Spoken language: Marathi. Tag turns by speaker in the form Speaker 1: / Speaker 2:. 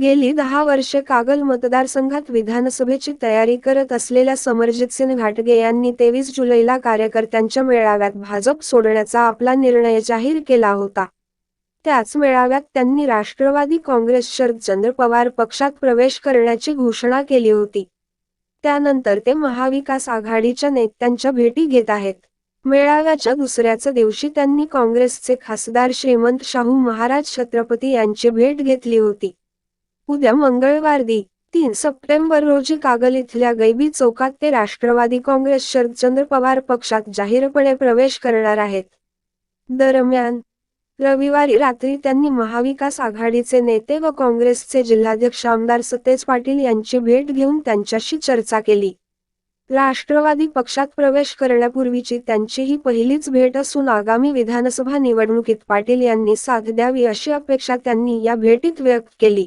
Speaker 1: गेली दहा वर्षे कागल मतदारसंघात विधानसभेची तयारी करत असलेल्या समरजितसिंह घाटगे यांनी तेवीस जुलैला कार्यकर्त्यांच्या मेळाव्यात भाजप सोडण्याचा आपला निर्णय जाहीर केला होता. त्याच मेळाव्यात त्यांनी राष्ट्रवादी काँग्रेस शरदचंद्र पवार पक्षात प्रवेश करण्याची घोषणा केली होती. त्यानंतर ते महाविकास आघाडीच्या नेत्यांच्या भेटी घेत आहेत. मेळाव्याच्या दुसऱ्याच दिवशी त्यांनी काँग्रेसचे खासदार श्रीमंत शाहू महाराज छत्रपती यांची भेट घेतली होती. उद्या मंगळवार दि तीन सप्टेंबर रोजी कागल इथल्या गैबी चौकात ते राष्ट्रवादी काँग्रेस शरदचंद्र पवार पक्षात जाहीरपणे प्रवेश करणार आहेत. दरम्यान रविवारी रात्री त्यांनी महाविकास आघाडीचे नेते व काँग्रेसचे जिल्हाध्यक्ष आमदार सतेज पाटील यांची भेट घेऊन त्यांच्याशी चर्चा केली. राष्ट्रवादी पक्षात प्रवेश करण्यापूर्वीची त्यांची ही पहिलीच भेट असून आगामी विधानसभा निवडणुकीत पाटील यांनी साथ द्यावी अशी अपेक्षा त्यांनी या भेटीत व्यक्त केली.